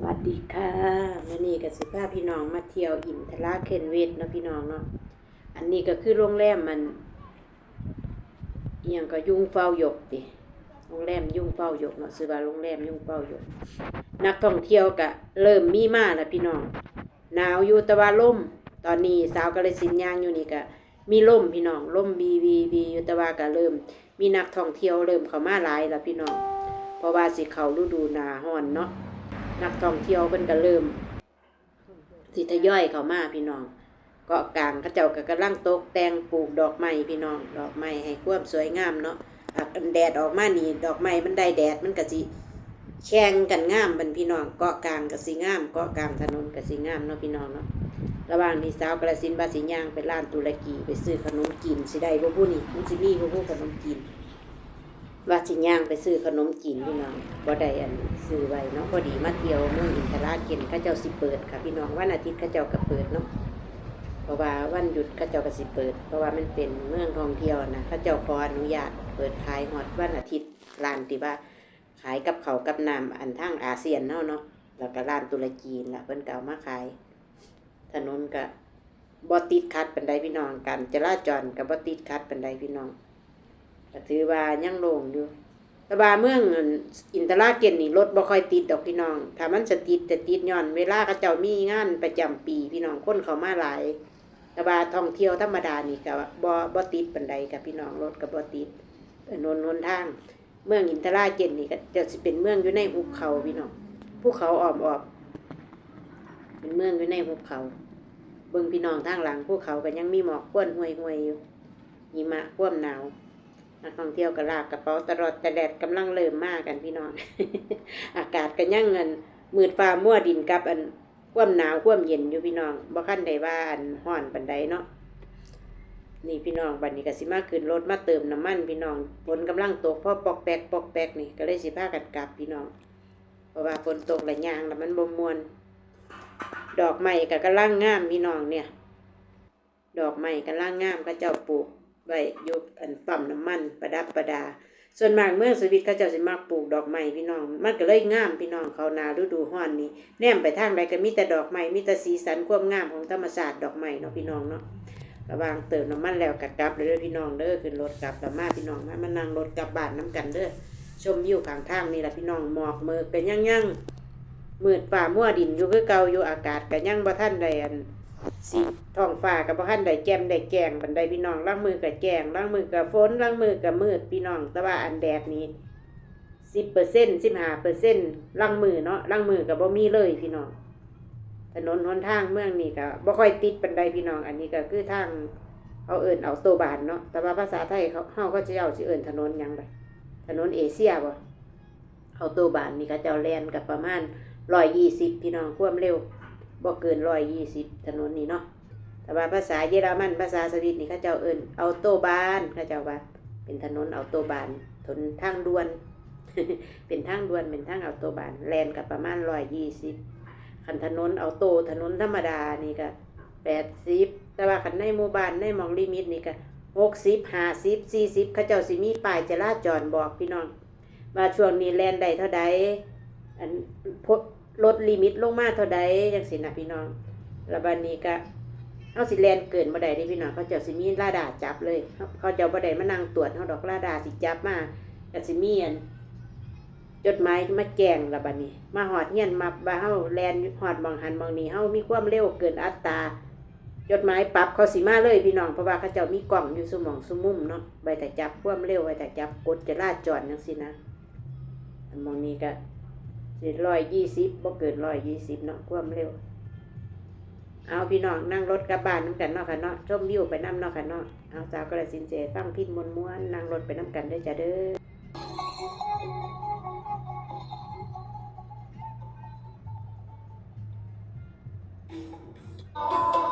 สวัสดีค่ะมื่อนี้กับสิพาพี่น้องมาเที่ยวอินทราเคนเวทเนาะพี่น้องเนาะอันนี้ก็คือโรงแรมมันอย่างก็ยุ่งเฝ้าหยกติโรงแรมยุ่งเฝ้าหยกเนาะซื้อว่าโรงแรมยุ่งเฝ้าหยก นักท่องเที่ยวก็เริ่มมีมาแล้วพี่น้องหนาวอยู่ต่ว่าล่ม ตอนนี้สาวกาลสินยางอยู่นี่ก็มีล่มพี่น้องล่มบีบีบีอยู่ต่ว่าก็เริ่ม มีนักท่องเที่ยวเริ่มเข้ามาหลายแล้วพี่น้อง เพราะว่าสิเขาฤดูหนาร้อนเนาะ นักท่องเที่ยวเพิ่นก็เริ่มสิทยอยเข้ามาพี่น้องเกาะกลางเขาเจ้าก็กำลังตกแต่งปลูกดอกไม้พี่น้อง ดอกไม้ให้ความสวยงามเนาะอันแดดออกมานี่ดอกไม้มันได้แดดมันก็สิแข่งกันงามบันพี่น้องเกาะกลางก็สิงามเกาะกลางถนนก็สิงามเนาะพี่น้องเนาะระหว่างที่สาวกระสินบาสิย่างไปร้านตุรกีไปซื้อขนมกินสิได้บ่ผู้นี่มันสิมีบ่ผู้ขนมกิน ว่าสิย่างไปซื้อขนมกินพี่น้องบ่ได้อันซื้อไว้เนาะพอดีมาเที่ยวเมืองอินทราเกนเขาเจ้าสิเปิดค่ะพี่น้องวันอาทิตย์เขาเจ้าก็เปิดเนาะเพราะว่าวันหยุดเขาเจ้าก็สิเปิด เพราะว่ามันเป็นเมืองท่องเที่ยวนะเขาเจ้าขออนุญาตเปิดขายฮอดวันอาทิตย์ร้านที่ว่าขายกับเขากับน้ำอันทางอาเซียนเนาะเนาะแล้วก็ร้านตุรกีล่ะเพิ่นก็เอามาขาย ถนนก็บ่ติดขัดปานใดพี่น้องการจราจรก็บ่ติดขัดปานใดพี่น้อง ก็ถือว่ายังโล่งอยู่แต่ว่าเมืองอินทราเกนนี่รถบ่ค่อยติดดอกพี่น้อง ถ้ามันจะติดแต่ติดย้อน เวลาเขาเจ้ามีงานประจำปีพี่น้องคนเขามาหลาย แต่ว่าท่องเที่ยวธรรมดานี่ก็บ่บ่ติดปานใดกับพี่น้องรถก็บ่ติดถนนนทาง เมืองอินทราเกนนี่ก็จะสิเป็นเมืองอยู่ในหุบเขาพี่น้องภูเขาอ้อมออบเป็นเมืองอยู่ในหุบเขาเบิ่งพี่น้องทางหลังภูเขาก็ยังมีหมอกควนห่วยๆอยู่หิมะคว่ำหนาว นักท่องเที่ยวก็ลากกระเป๋าตลอดแต่แดดกำลังเริ่มมากกันพี่น้อง อากาศก็ยังเงินมืดฟ้ามัวดินกับอันควมหนาวควมเย็นอยู่พี่น้องบ่คันใดว่าอันฮ้อนปันใดเนาะนี่พี่น้องบัดนี้ก็สิมาขึ้นรถมาเติมน้ำมันพี่น้องฝนกำลังตกพอปอกแปกปอกแปกนี่ก็เลยสิพากันกลับพี่น้อง เพราะว่าฝนตกและยางแล้วมันบ่มวน ดอกไม้ก็กำลังงามพี่น้องเนี่ย ดอกไม้กำลังงามก็เจ้าปลูก ไว้ยกอันปั๊มน้ำมัน ประดับประดา ส่วนมากเมืองสวิตเขาเจ้าสิมักปลูกดอกไม้พี่น้อง มันก็เลยงามพี่น้องเขานาฤดูร้อนนี้แนมไปทางใดก็มีแต่ดอกไม้มีแต่สีสันความงามของธรรมชาติดอกไม้เนาะพี่น้องเนาะระวางเติมน้ำมันแล้วก็กลับเด้อพี่น้องเด้อขึ้นรถกลับกลับมาพี่น้องมามานั่งรถกลับบ้านน้กันเด้อชมวิวข้างทางนี่แหละพี่น้องหมอกเมือเป็นยังยังมืดฝ่ามัวดินอยู่คือเก่าอยู่อากาศก็ยังบ่ทันได้อัน สีท้องฟ้ากับบ่คันได้แก้มได้แกงบันไดพี่น้องล้างมือกับแกงล้างมือกับฝนล้างมือกับมืดพี่น้อง แต่ว่าอันแดดนี้สิบเปอร์เซ็นต์สิบห้าเปอร์เซ็นต์ล้างมือเนาะล้างมือกับบ่มีเลยพี่น้อง ถนนหนทางเมืองนี่ก็บ่ค่อยติดปันไดพี่น้อง อันนี้ก็คือทางเขาเอิ้นเอาโตบานเนาะแต่ว่าภาษาไทยเขาเฮาก็จะเอาสิเอิ้นถนนยังไดถนนเอเชียบ่เอาโตบานนี่ก็เจ้าแลนกับประมาณ120พี่น้องความเร็ว บ่เกินร้อยยี่สิบถนนนี่เนาะแต่ว่าภาษาเยอรมันภาษาสวิตนี่เขาเจ้าเอิ้นเอาโตบานเขาเจ้าว่า เป็นถนนเอาโตบานถนนทางด่วน เป็นทางด่วนเป็นทางเอาโตบานแลนกับประมาณร้อยยี่สิบคันถนนเอาโตถนนธรรมดานี่ก็แปดสิบแต่ว่าคันในหมู่บ้านในมองลิมิตนี่ก็หกสิบห้าสิบสี่สิบเขาเจ้าสิมีป้ายจราจรบอกพี่น้องว่าช่วงนี้แลนได้เท่าใดอันพ ลดลิมิตลงมาเท่าใดจังสินะพี่น้องแล้วบัดนี้ก็เฮาสิแลนเกินบ่ได้เด้พี่น้องเขาเจ้าสิมีราดาจับเลยเขาเขาเจ้าบ่ได้มานั่งตรวจเฮาดอกราดาสิจับมาก็สิมีอันจดหมายมาแจงแล้วบัดนี้ มาฮอดเฮียนมาว่าเฮาแลนฮอดหมองหันหมองนี้เฮามีความเร็วเกินอัตราจดหมายปรับเขาสิมาเลยพี่น้องเพราะว่าเขาเจ้ามีกล้องอยู่ซุหมองซุมุมเนาะไว้แต่จับความเร็วไว้แต่จับกฎจราจรจังซี่นะอันหมองนี้ก็ สิร้อยยี่สิบบ่เกินร้อยยี่สิบเนาะความเร็ว เอาพี่น้องนั่งรถกลับบ้านน้ำกันเนาะค่ะเนาะชมวิวไปน้ำเนาะค่ะเนาะเอาสาวกระสินเจฟังพินมวนม้วนนั่งรถไปน้ำกันได้จ้ะเด้อ